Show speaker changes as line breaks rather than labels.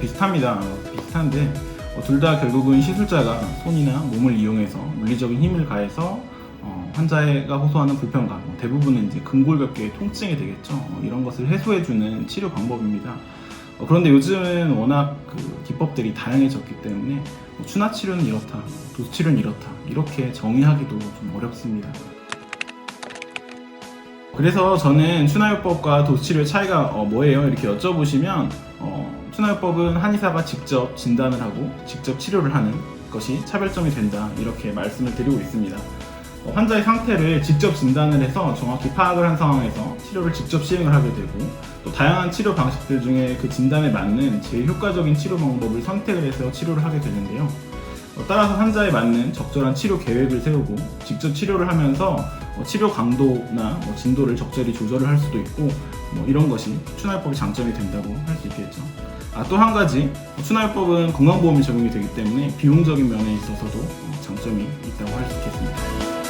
비슷합니다. 어, 비슷한데 둘다 결국은 시술자가 손이나 몸을 이용해서 물리적인 힘을 가해서 어, 환자가 호소하는 불편감, 뭐 대부분은 이제 근골격계의 통증이 되겠죠. 어, 이런 것을 해소해주는 치료 방법입니다. 어, 그런데 요즘은 워낙 그 기법들이 다양해졌기 때문에 뭐 추나 치료는 이렇다, 도수 치료는 이렇다 이렇게 정의하기도 좀 어렵습니다. 그래서 저는 추나요법과 도수치료의 차이가 어, 뭐예요? 이렇게 여쭤보시면 어, 추나요법은 한의사가 직접 진단을 하고 직접 치료를 하는 것이 차별점이 된다 이렇게 말씀을 드리고 있습니다. 어, 환자의 상태를 직접 진단을 해서 정확히 파악을 한 상황에서 치료를 직접 시행을 하게 되고 또 다양한 치료 방식들 중에 그 진단에 맞는 제일 효과적인 치료 방법을 선택을 해서 치료를 하게 되는데요. 어, 따라서 환자에 맞는 적절한 치료 계획을 세우고 직접 치료를 하면서 어, 치료 강도나 뭐 진도를 적절히 조절을 할 수도 있고 뭐 이런 것이 추나요법의 장점이 된다고 할 수 있겠죠. 아, 또 한 가지 추나요법은 건강보험이 적용이 되기 때문에 비용적인 면에 있어서도 어, 장점이 있다고 할 수 있겠습니다.